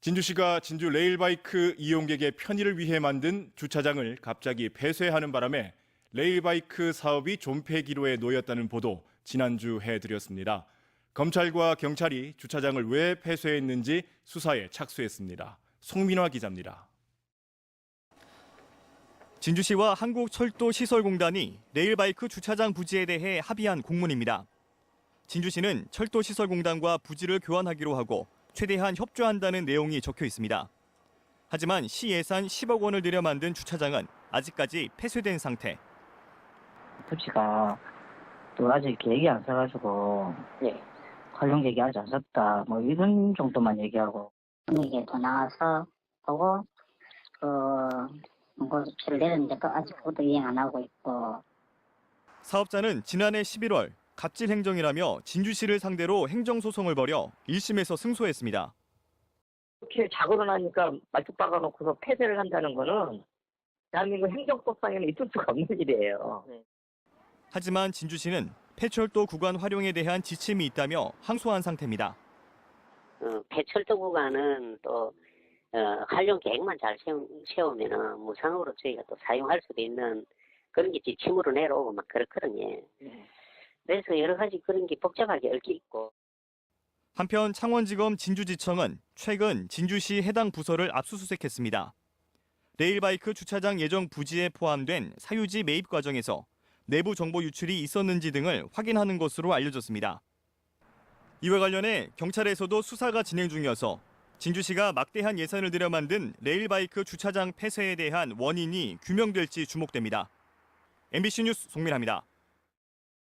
진주시가 진주 레일바이크 이용객의 편의를 위해 만든 주차장을 갑자기 폐쇄하는 바람에 레일바이크 사업이 존폐 기로에 놓였다는 보도 지난주 해드렸습니다. 검찰과 경찰이 주차장을 왜 폐쇄했는지 수사에 착수했습니다. 송민화 기자입니다. 진주시와 한국철도시설공단이 레일바이크 주차장 부지에 대해 합의한 공문입니다. 진주시는 철도시설공단과 부지를 교환하기로 하고 최대한 협조한다는 내용이 적혀 있습니다. 하지만 시 예산 10억 원을 들여 만든 주차장은 아직까지 폐쇄된 상태. 부지가 또 아직 계획이 안 서가지고 네. 활용 얘기하지 않았다 뭐 이런 정도만 얘기하고 이게 더 나와서 보고 그 공고수표를 내렸는데 그 아직 그것도 이행 안 하고 있고 사업자는 지난해 11월 갑질 행정이라며 진주시를 상대로 행정소송을 벌여 1심에서 승소했습니다. 이렇게 자고로 나니까 말뚝 박아놓고서 폐쇄를 한다는 거는 대한민국 행정법상에는 있을 수가 없는 일이에요. 하지만 진주시는 폐철도 구간 활용에 대한 지침이 있다며 항소한 상태입니다. 어, 폐철도 구간은 또 어, 활용 계획만 잘 세우, 세우면은 무상으로 저희가 또 사용할 수도 있는 그런 게 지침으로 내려오고 막 그렇거든요. 그래서 여러 가지 그런 게 복잡하게 얽혀 있고 한편 창원지검 진주지청은 최근 진주시 해당 부서를 압수수색했습니다. 레일바이크 주차장 예정 부지에 포함된 사유지 매입 과정에서 내부 정보 유출이 있었는지 등을 확인하는 것으로 알려졌습니다. 이와 관련해 경찰에서도 수사가 진행 중이어서 진주시가 막대한 예산을 들여 만든 레일바이크 주차장 폐쇄에 대한 원인이 규명될지 주목됩니다. MBC 뉴스 송민아입니다.